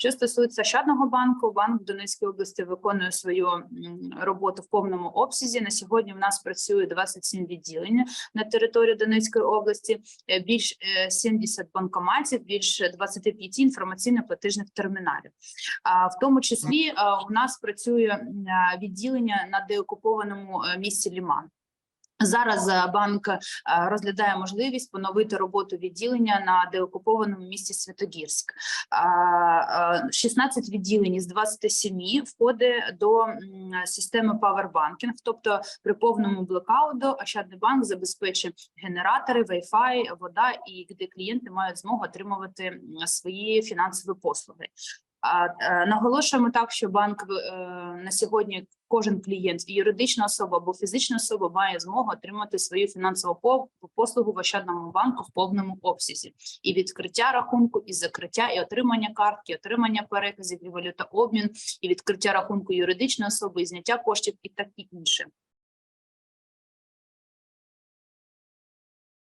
Що стосується Ощадного банку, банк в Донецькій області виконує свою роботу в повному обсязі. На сьогодні в нас працює 27 відділень на території Донецької області, е, більш е, 70 банкоматів, більше 25 інформаційно-платежних терміналів. А в тому числі е, у нас працює е, відділення на деокупованому е, місці Ліман. Зараз е, банк е, розглядає можливість поновити роботу відділення на деокупованому місті Святогірськ. А, е, 16 відділень із 27 входить до системи Powerbanking, тобто при повному блекауту Ощадний банк забезпечить генератори, Wi-Fi, вода, і де клієнти мають змогу отримувати свої фінансові послуги. А е, наголошуємо так, що банк е, на сьогодні кожен клієнт, і юридична особа або фізична особа має змогу отримати свою фінансову по- послугу в Ощадному банку в повному обсязі. І відкриття рахунку, і закриття, і отримання картки, і отримання переказів, і валютообмін, і відкриття рахунку юридичної особи, і зняття коштів, і таке інше.